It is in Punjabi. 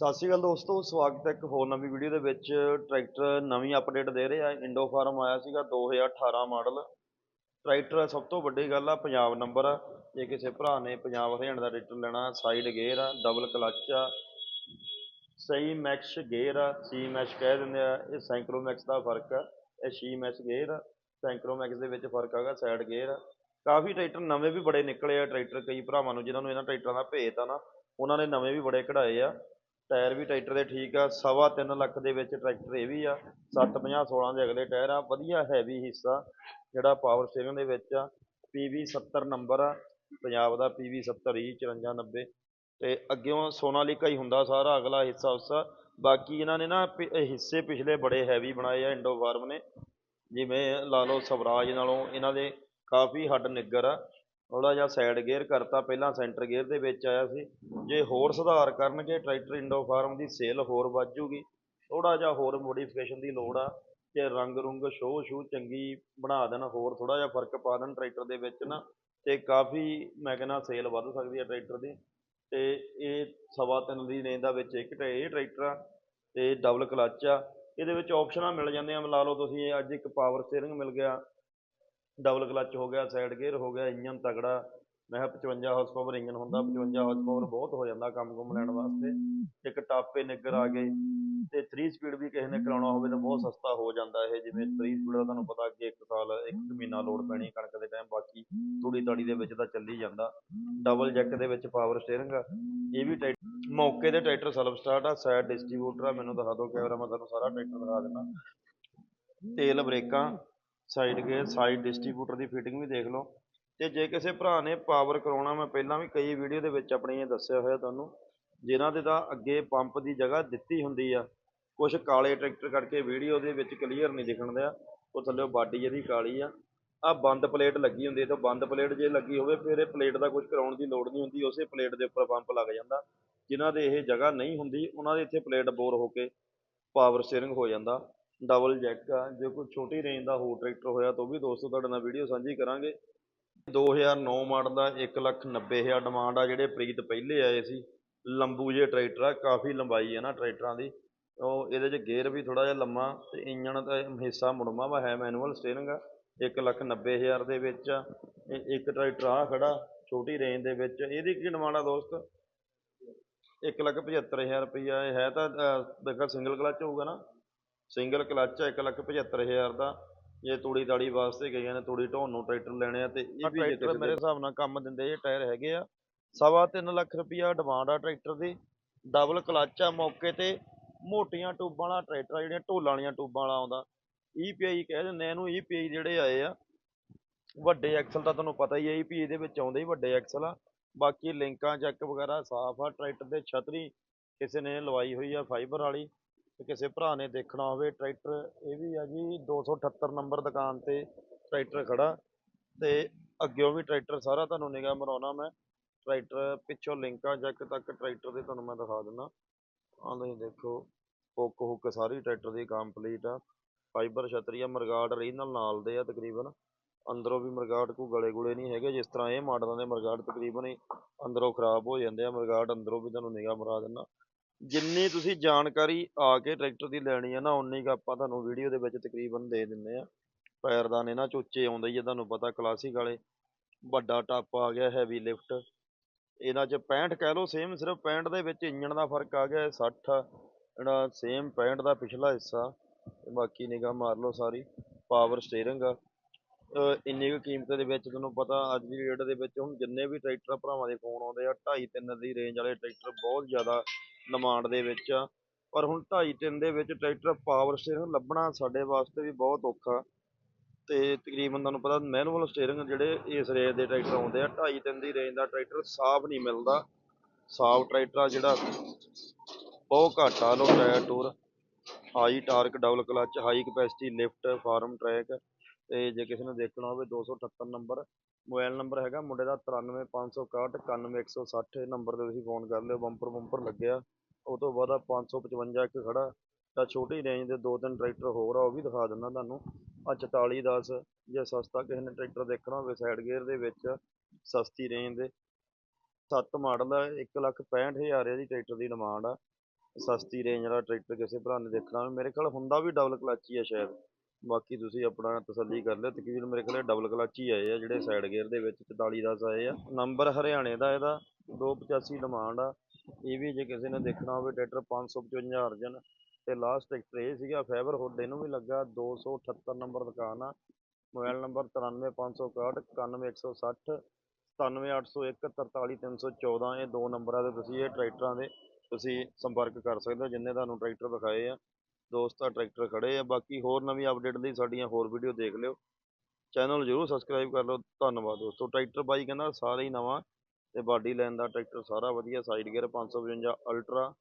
ਸਤਿ ਸ਼੍ਰੀ ਅਕਾਲ ਦੋਸਤੋ, ਸਵਾਗਤ ਹੈ ਇੱਕ ਹੋਰ ਨਵੀਂ ਵੀਡੀਓ ਦੇ ਵਿੱਚ। ਟਰੈਕਟਰ ਨਵੀਂ ਅਪਡੇਟ ਦੇ ਰਹੇ ਆ ਇੰਡੋ ਫਾਰਮ ਆਇਆ ਸੀਗਾ 2018 ਮਾਡਲ ਟਰੈਕਟਰ ਸਭ ਤੋਂ ਵੱਡੀ ਗੱਲ ਆ, ਪੰਜਾਬ ਨੰਬਰ ਆ। ਜੇ ਕਿਸੇ ਭਰਾ ਨੇ ਪੰਜਾਬ ਹਰਿਆਣਾ ਦਾ ਟਰੈਕਟਰ ਲੈਣਾ ਸਾਈਡ ਗੇਅਰ ਆ ਡਬਲ ਕਲਚ ਆ, ਸਹੀ ਮੈਕਸ ਗੇਅਰ ਆ ਸੀ ਮੈਸ਼ ਕਹਿ ਦਿੰਦੇ ਆ, ਇਹ ਸੈਂਕਰੋਮੈਕਸ ਦਾ ਫ਼ਰਕ ਆ। ਇਹ ਸੀ ਮੈਸ਼ ਗੇਅਰ ਆ ਸੈਂਕਰੋਮੈਕਸ ਦੇ ਵਿੱਚ ਫ਼ਰਕ ਹੈਗਾ ਸਾਈਡ ਗੇਅਰ ਆ। ਕਾਫੀ ਟਰੈਕਟਰ ਨਵੇਂ ਵੀ ਬੜੇ ਨਿਕਲੇ ਆ ਟਰੈਕਟਰ, ਕਈ ਭਰਾਵਾਂ ਨੂੰ ਜਿਨ੍ਹਾਂ ਨੂੰ ਇਹਨਾਂ ਟਰੈਕਟਰਾਂ ਦਾ ਭੇਤ ਆ ਨਾ, ਉਹਨਾਂ ਨੇ ਨਵੇਂ ਵੀ ਬੜੇ ਕਢਾਏ ਆ। ਟਾਇਰ ਵੀ ਟਰੈਕਟਰ ਦੇ ਠੀਕ ਆ, ਸਵਾ ਤਿੰਨ ਲੱਖ ਦੇ ਵਿੱਚ ਟਰੈਕਟਰ ਇਹ ਵੀ ਆ 750 16 ਦੇ ਅਗਲੇ ਟਾਇਰ ਆ, ਵਧੀਆ ਹੈਵੀ ਹਿੱਸਾ ਜਿਹੜਾ ਪਾਵਰ ਸਟੀਅਰਿੰਗ ਦੇ ਵਿੱਚ ਆ PV 70 ਨੰਬਰ ਆ, ਪੰਜਾਬ ਦਾ PV 70 E 5490 ਤੇ ਅੱਗਿਓਂ ਸੋਨਾਲੀਕਾ ਹੀ ਹੁੰਦਾ ਸਾਰਾ, ਅਗਲਾ ਹਿੱਸਾ ਉਸਾ ਬਾਕੀ ਇਹਨਾਂ ਨੇ ਨਾ ਪਿ- ਹਿੱਸੇ ਪਿਛਲੇ ਬੜੇ ਹੈਵੀ ਬਣਾਏ ਆ, ਇੰਡੋ ਫਾਰਮ ਨੇ। ਜਿਵੇਂ ਲਾ ਲਓ ਸਵਰਾਜ ਨਾਲੋਂ ਇਹਨਾਂ ਦੇ ਕਾਫੀ ਹੱਡ ਨਿੱਗਰ ਆ। ਥੋੜਾ ਜਿਹਾ ਸਾਈਡ ਗੇਅਰ ਕਰਤਾ, ਪਹਿਲਾਂ ਸੈਂਟਰ ਗੇਅਰ ਦੇ ਵਿੱਚ ਆਇਆ ਸੀ। ਜੇ ਹੋਰ ਸੁਧਾਰ ਕਰਨਗੇ ਟਰੈਕਟਰ ਇੰਡੋ ਫਾਰਮ ਦੀ ਸੇਲ ਹੋਰ ਵੱਧ ਜੂਗੀ। ਥੋੜਾ ਜਿਹਾ ਹੋਰ ਮੋਡੀਫਿਕੇਸ਼ਨ ਦੀ ਲੋੜ ਆ ਤੇ ਰੰਗ ਰੁੰਗ ਸ਼ੋਅ ਸ਼ੂ ਚੰਗੀ ਬਣਾ ਦੇਣ, ਹੋਰ ਥੋੜਾ ਜਿਹਾ ਫ਼ਰਕ ਪਾ ਦੇਣ ਟਰੈਕਟਰ ਦੇ ਵਿੱਚ ਨਾ, ਤੇ ਕਾਫੀ ਮੈਂ ਕਹਿੰਦਾ ਸੇਲ ਵੱਧ ਸਕਦੀ ਹੈ ਟਰੈਕਟਰ ਦੀ। ਤੇ ਇਹ ਸਵਾ ਤਿੰਨ ਦੀ ਰੇਂਜ ਦਾ ਵਿੱਚ ਇੱਕ ਤੇ ਇਹ ਟਰੈਕਟਰ ਆ, ਤੇ ਡਬਲ ਕਲੱਚ ਆ। ਇਹਦੇ ਵਿੱਚ ਆਪਸ਼ਨਾਂ ਮਿਲ ਜਾਂਦੀਆਂ ਲਾ ਲਓ ਤੁਸੀਂ, ਅੱਜ ਇੱਕ ਪਾਵਰ ਸਟੀਅਰਿੰਗ ਮਿਲ ਗਿਆ। ਡਬਲ ਕਲੱਚ ਹੋ ਗਿਆ, ਸਾਈਡ ਗੇਅਰ ਹੋ ਗਿਆ ਇੰਜਨ ਤਗੜਾ ਮੈਂ ਕਿਹਾ 55 ਹਾਰਸ ਪਾਵਰ ਇੰਜਨ ਹੁੰਦਾ 55 ਹਾਰਸ ਪਾਵਰ ਬਹੁਤ ਹੋ ਜਾਂਦਾ ਕੰਮ ਕੁਮ ਲੈਣ ਵਾਸਤੇ। ਇੱਕ ਟਾਪੇ ਨਿੱਗਰ ਆ ਗਏ, ਤੇ 3 ਸਪੀਡ ਵੀ ਕਿਸੇ ਨੇ ਕਰਾਉਣਾ ਹੋਵੇ ਤਾਂ ਬਹੁਤ ਸਸਤਾ ਹੋ ਜਾਂਦਾ ਇਹ, ਜਿਵੇਂ 3 ਸਪੀਡ ਦਾ ਤੁਹਾਨੂੰ ਪਤਾ ਅੱਗੇ ਇੱਕ ਸਾਲ, ਇੱਕ ਮਹੀਨਾ ਲੋਡ ਪੈਣੀ ਕਣਕ ਦੇ ਟਾਈਮ ਬਾਕੀ ਤੂੜੀ ਤਾੜੀ ਦੇ ਵਿੱਚ ਤਾਂ ਚੱਲੀ ਜਾਂਦਾ। ਡਬਲ ਜੈਕ ਦੇ ਵਿੱਚ ਪਾਵਰ ਸਟੀਅਰਿੰਗ ਆ, ਇਹ ਵੀ ਟਰੈਕ- ਮੌਕੇ ਤੇ ਟਰੈਕਟਰ ਸੈਲਫ ਸਟਾਰਟ ਆ ਸਾਈਡ ਡਿਸਟ੍ਰੀਬਿਊਟਰ ਆ, ਮੈਨੂੰ ਦਿਖਾ ਦਿਓ ਕੈਮਰਾ ਮੈਂ ਤੁਹਾਨੂੰ ਸਾਰਾ ਟਰੈਕਟਰ ਦਿਖਾ ਦਿੰਦਾ। ਤੇਲ ਬ੍ਰੇਕਾਂ ਸਾਈਡ ਗੇਅਰ ਸਾਈਡ ਡਿਸਟ੍ਰੀਬਿਊਟਰ ਦੀ ਫਿਟਿੰਗ ਵੀ ਦੇਖ ਲਓ। ਤੇ ਜੇ ਕਿਸੇ ਭਰਾ ਨੇ ਪਾਵਰ ਕਰਾਉਣਾ, ਮੈਂ ਪਹਿਲਾਂ ਵੀ ਕਈ ਵੀਡੀਓ ਦੇ ਵਿੱਚ ਆਪਣੀ ਇਹ ਦੱਸਿਆ ਹੋਇਆ ਤੁਹਾਨੂੰ, ਜਿਨ੍ਹਾਂ ਦੇ ਤਾਂ ਅੱਗੇ ਪੰਪ ਦੀ ਜਗ੍ਹਾ ਦਿੱਤੀ ਹੁੰਦੀ ਆ। ਕੁਝ ਕਾਲੇ ਟਰੈਕਟਰ ਕਰਕੇ ਵੀਡੀਓ ਦੇ ਵਿੱਚ ਕਲੀਅਰ ਨਹੀਂ ਦਿਖਣ ਦਿਆ, ਉਹ ਥੱਲੇ ਬਾਡੀ ਇਹਦੀ ਕਾਲੀ ਆ। ਆ ਬੰਦ ਪਲੇਟ ਲੱਗੀ ਹੁੰਦੀ ਤਾਂ ਬੰਦ ਪਲੇਟ ਜੇ ਲੱਗੀ ਹੋਵੇ, ਫਿਰ ਇਹ ਪਲੇਟ ਦਾ ਕੁਝ ਕਰਾਉਣ ਦੀ ਲੋੜ ਨਹੀਂ ਹੁੰਦੀ, ਉਸੇ ਪਲੇਟ ਦੇ ਉੱਪਰ ਪੰਪ ਲੱਗ ਜਾਂਦਾ। ਜਿਨ੍ਹਾਂ ਦੇ ਇਹ ਜਗ੍ਹਾ ਨਹੀਂ ਹੁੰਦੀ, ਉਹਨਾਂ ਦੇ ਇੱਥੇ ਪਲੇਟ ਬੋਰ ਹੋ ਕੇ ਪਾਵਰ ਸਟੀਅਰਿੰਗ ਹੋ ਜਾਂਦਾ। ਡਬਲ ਜੈਕ ਆ। ਜੇ ਕੋਈ ਛੋਟੀ ਰੇਂਜ ਦਾ ਹੋਰ ਟਰੈਕਟਰ ਹੋਇਆ ਤਾਂ ਉਹ ਵੀ ਦੋਸਤੋ ਤੁਹਾਡੇ ਨਾਲ ਵੀਡੀਓ ਸਾਂਝੀ ਕਰਾਂਗੇ। 2009 ਮਾਡਲ ਦਾ 190000 ਡਿਮਾਂਡ ਆ, ਜਿਹੜੇ ਪ੍ਰੀਤ ਪਹਿਲੇ ਆਏ ਸੀ। ਲੰਬੂ ਜੇ ਟਰੈਕਟਰ ਆ, ਕਾਫੀ ਲੰਬਾਈ ਹੈ ਨਾ ਟਰੈਕਟਰਾਂ ਦੀ। ਉਹ ਇਹਦੇ 'ਚ ਗੇਅਰ ਵੀ ਥੋੜਾ ਜਿਹਾ ਲੰਮਾ ਤੇ ਇੰਜਣ ਦਾ ਹਿੱਸਾ ਮੁੜਮਾ ਵਾ, ਹੈ ਮੈਨੂਅਲ ਸਟੀਅਰਿੰਗ ਆ। 190000 ਦੇ ਵਿੱਚ ਆ। ਇੱਕ ਟਰੈਕਟਰ ਆ ਖੜਾ, ਛੋਟੀ ਰੇਂਜ ਦੇ ਵਿੱਚ। ਇਹਦੀ ਕੀ ਡਿਮਾਂਡ ਆ ਦੋਸਤ? 175000 ਰੁਪਈਆ। ਇਹ ਹੈ ਤਾਂ ਦੇਖਾ ਸਿੰਗਲ ਕਲਚ ਹੋਊਗਾ ਨਾ। ਸਿੰਗਲ ਕਲਚ ਆ 175000 ਦਾ। ਜੇ ਤੂੜੀ ਤਾੜੀ ਵਾਸਤੇ ਗਈਆਂ ਨੇ ਤੂੜੀ ਢੋਣ ਨੂੰ ਟਰੈਕਟਰ ਲੈਣੇ ਆ ਤੇ ਇਹ ਵੀ ਟਰੈਕਟਰ ਮੇਰੇ ਹਿਸਾਬ ਨਾਲ ਕੰਮ ਦਿੰਦੇ ਇਹ ਟਾਇਰ ਹੈਗੇ ਆ। ਸਵਾ ਤਿੰਨ ਲੱਖ ਰੁਪਈਆ ਡਿਮਾਂਡ ਆ ਟਰੈਕਟਰ ਦੀ। ਡਬਲ ਕਲਚ ਆ ਮੌਕੇ ਤੇ। ਮੋਟੀਆਂ ਟੂਬਾਂ ਵਾਲਾ ਟਰੈਕਟਰ ਆ ਜਿਹੜੀਆਂ ਢੋਲਾਂ ਵਾਲੀਆਂ ਟੂਬਾਂ ਵਾਲਾ ਆਉਂਦਾ। EPI ਕਹਿ ਦਿੰਦੇ ਇਹਨੂੰ EPI ਜਿਹੜੇ ਆਏ ਆ ਵੱਡੇ ਐਕਸਲ ਤਾਂ ਤੁਹਾਨੂੰ ਪਤਾ ਹੀ ਹੈ EPI ਦੇ ਵਿੱਚ ਆਉਂਦੇ ਹੀ ਵੱਡੇ ਐਕਸਲ ਆ। ਬਾਕੀ ਲਿੰਕਾਂ ਚੈੱਕ ਵਗੈਰਾ ਸਾਫ਼ ਆ ਟਰੈਕਟਰ ਦੇ ਛਤਰੀ ਕਿਸੇ ਨੇ ਲਵਾਈ ਹੋਈ ਆ ਫਾਈਬਰ ਵਾਲੀ। ਤੇ ਕਿਸੇ ਭਰਾ ਨੇ ਦੇਖਣਾ ਹੋਵੇ, ਟਰੈਕਟਰ ਇਹ ਵੀ ਆ ਜੀ 278 ਨੰਬਰ ਦੁਕਾਨ ਤੇ ਟਰੈਕਟਰ ਖੜਾ ਤੇ ਅੱਗਿਓਂ ਵੀ ਟਰੈਕਟਰ ਸਾਰਾ ਤੁਹਾਨੂੰ ਨਿਗਾਹ ਮਰਾਉਣਾ ਮੈਂ। ਟਰੈਕਟਰ ਪਿੱਛੋਂ ਲਿੰਕਾਂ ਚੈੱਕ ਤੱਕ ਟਰੈਕਟਰ ਦੇ ਤੁਹਾਨੂੰ ਮੈਂ ਦਿਖਾ ਦਿੰਦਾ। ਆਹ ਤੁਸੀਂ ਦੇਖੋ, ਹੁੱਕ ਹੁੱਕ ਸਾਰੀ ਟਰੈਕਟਰ ਦੀ ਕੰਪਲੀਟ ਆ। ਫਾਈਬਰ ਛਤਰੀ ਆ ਮਰਗਾਡ ਰੀਜਨਲ ਨਾਲ ਦੇ ਆ ਤਕਰੀਬਨ। ਅੰਦਰੋਂ ਵੀ ਮਰਗਾਡ ਕੋ ਗਲੇ ਗੁਲੇ ਨਹੀਂ ਹੈਗੇ, ਜਿਸ ਤਰ੍ਹਾਂ ਇਹ ਮਾਡਲਾਂ ਦੇ ਮਰਗਾਡ ਤਕਰੀਬਨ ਹੀ ਅੰਦਰੋਂ ਖਰਾਬ ਹੋ ਜਾਂਦੇ ਆ। ਮਰਗਾਡ ਅੰਦਰੋਂ ਵੀ ਤੁਹਾਨੂੰ ਨਿਗਾਹ ਮਰਾ ਦਿੰਦਾ। ਜਿੰਨੀ ਤੁਸੀਂ ਜਾਣਕਾਰੀ ਆ ਕੇ ਟਰੈਕਟਰ ਦੀ ਲੈਣੀ ਹੈ ਨਾ ਉਨੀ ਕੁ ਆਪਾਂ ਤੁਹਾਨੂੰ ਵੀਡੀਓ ਦੇ ਵਿੱਚ ਤਕਰੀਬਨ ਦੇ ਦਿੰਦੇ ਆ। ਪੈਰਦਾਨ ਇਹਨਾਂ ਚ ਉੱਚੇ ਆਉਂਦੇ ਹੀ ਆ ਤੁਹਾਨੂੰ ਪਤਾ ਕਲਾਸਿਕ ਵਾਲੇ, ਵੱਡਾ ਟੱਪ ਆ ਗਿਆ ਹੈਵੀ ਲਿਫਟ ਇਹਨਾਂ ਚ 65 ਕਹਿ ਲਓ ਸੇਮ ਸਿਰਫ 65 ਦੇ ਵਿੱਚ ਇੰਜਣ ਦਾ ਫ਼ਰਕ ਆ ਗਿਆ 60 ਜਿਹੜਾ ਸੇਮ 65 ਦਾ ਪਿਛਲਾ ਹਿੱਸਾ। ਬਾਕੀ ਨਿਗਾਹ ਮਾਰ ਲਓ ਸਾਰੀ ਪਾਵਰ ਸਟੀਅਰਿੰਗ ਆ। ਇੰਨੀ ਕੁ ਕੀਮਤ ਦੇ ਵਿੱਚ ਤੁਹਾਨੂੰ ਪਤਾ ਅੱਜ ਦੀ ਡੇਟ ਦੇ ਵਿੱਚ ਹੁਣ ਜਿੰਨੇ ਵੀ ਟਰੈਕਟਰ ਭਰਾਵਾਂ ਦੇ ਫੋਨ ਆਉਂਦੇ ਆ 2.5 3 ਦੀ ਰੇਂਜ ਵਾਲੇ ਟਰੈਕਟਰ ਬਹੁਤ ਜ਼ਿਆਦਾ ਡਿਮਾਂਡ ਦੇ ਵਿੱਚ ਆ। ਪਰ ਹੁਣ 2.5 3 ਦੇ ਵਿੱਚ ਟਰੈਕਟਰ ਪਾਵਰ ਸਟੀਅਰਿੰਗ ਲੱਭਣਾ ਸਾਡੇ ਵਾਸਤੇ ਵੀ ਬਹੁਤ ਔਖਾ। ਤੇ ਤਕਰੀਬਨ ਤੁਹਾਨੂੰ ਪਤਾ ਮੈਨੂਅਲ ਸਟੀਅਰਿੰਗ ਜਿਹੜੇ ਇਸ ਰੇਂਜ ਦੇ ਟਰੈਕਟਰ ਆਉਂਦੇ ਆ 2.5 3 ਦੀ ਰੇਂਜ ਦਾ ਟਰੈਕਟਰ ਸਾਫ਼ ਨਹੀਂ ਮਿਲਦਾ। ਸਾਫ਼ ਟਰੈਕਟਰ ਆ ਜਿਹੜਾ ਬਹੁਤ ਘੱਟ ਆ low tyre tour. High torque double clutch high capacity lift Farmtrac ਤੇ ਜੇ ਕਿਸੇ ਨੇ ਦੇਖਣਾ ਹੋਵੇ 278 ਨੰਬਰ ਮੋਬਾਇਲ ਨੰਬਰ ਹੈਗਾ ਮੁੰਡੇ ਦਾ 93561 91160 ਨੰਬਰ ਤੇ ਤੁਸੀਂ ਫੋਨ ਕਰ ਲਿਓ ਬੰਪਰ ਬੁੰਪਰ ਲੱਗਿਆ। ਉਹ ਤੋਂ ਬਾਅਦ ਪੰਜ ਸੌ ਪਚਵੰਜਾ ਇੱਕ ਖੜਾ, ਤਾਂ ਛੋਟੀ ਰੇਂਜ ਦੇ ਦੋ ਤਿੰਨ ਟਰੈਕਟਰ ਹੋਰ ਆ, ਉਹ ਵੀ ਦਿਖਾ ਦਿੰਦਾ ਤੁਹਾਨੂੰ। ਆਹ ਚੁਤਾਲੀ ਦਸ, ਜੇ ਸਸਤਾ ਕਿਸੇ ਨੇ ਟਰੈਕਟਰ ਦੇਖਣਾ ਹੋਵੇ ਸਾਈਡ ਗੇਅਰ ਦੇ ਵਿੱਚ, ਸਸਤੀ ਰੇਂਜ ਦੇ। ਸੱਤ ਮਾਡਲ ਆ, ਇੱਕ ਲੱਖ ਪੈਂਹਠ ਹਜ਼ਾਰ ਇਹਦੀ ਟਰੈਕਟਰ ਦੀ ਡਿਮਾਂਡ ਆ। ਸਸਤੀ ਰੇਂਜ ਵਾਲਾ ਟਰੈਕਟਰ ਕਿਸੇ ਭਰਾ ਨੇ ਦੇਖਣਾ ਹੋਵੇ, ਮੇਰੇ ਖਿਆਲ ਹੁੰਦਾ ਵੀ ਡਬਲ ਕਲੱਚ ਹੀ ਆ ਸ਼ਾਇਦ। ਬਾਕੀ ਤੁਸੀਂ ਆਪਣਾ ਤਸੱਲੀ ਕਰ ਲਿਓ ਤਕਰੀਬਨ ਮੇਰੇ ਖਿਆਲ ਡਬਲ ਕਲੱਚ ਹੀ ਆਏ ਆ ਜਿਹੜੇ ਸਾਈਡ ਗੇਅਰ ਦੇ ਵਿੱਚ 44 10 ਆਏ ਆ। ਨੰਬਰ ਹਰਿਆਣੇ ਦਾ ਇਹਦਾ 285 ਡਿਮਾਂਡ ਆ। ਇਹ ਵੀ ਜੇ ਕਿਸੇ ਨੇ ਦੇਖਣਾ ਹੋਵੇ ਟਰੈਕਟਰ 555 ਅਰਜਨ ਤੇ ਲਾਸਟ ਟਰੈਕਟਰ ਇਹ ਸੀਗਾ ਫਾਈਬਰ ਹੁੱਡ ਇਹਨੂੰ ਵੀ ਲੱਗਾ 278 ਨੰਬਰ ਦੁਕਾਨ ਆ। ਮੋਬਾਈਲ ਨੰਬਰ 93561 91160 97801 43314 ਇਹ ਦੋ ਨੰਬਰਾਂ ਤੇ ਤੁਸੀਂ ਇਹ ਟਰੈਕਟਰਾਂ ਦੇ ਤੁਸੀਂ ਸੰਪਰਕ ਕਰ ਸਕਦੇ ਹੋ, ਜਿੰਨੇ ਤੁਹਾਨੂੰ ਟਰੈਕਟਰ ਵਿਖਾਏ ਆ। ਦੋਸਤ ਆ ਟਰੈਕਟਰ ਖੜੇ ਆ। ਬਾਕੀ ਹੋਰ ਨਵੀਂ ਅਪਡੇਟ ਲਈ ਸਾਡੀਆਂ ਹੋਰ ਵੀਡੀਓ ਦੇਖ ਲਿਓ। ਚੈਨਲ ਜਰੂਰ ਸਬਸਕ੍ਰਾਈਬ ਕਰ ਲਓ। ਧੰਨਵਾਦ ਦੋਸਤੋ। ਟਰੈਕਟਰ ਬਾਈ ਕਹਿੰਦਾ, ਸਾਰਾ ਹੀ ਨਵਾਂ ਤੇ ਬਾਡੀ ਲਾਈਨ ਦਾ ਟਰੈਕਟਰ ਸਾਰਾ ਵਧੀਆ। Side gear 555 ultra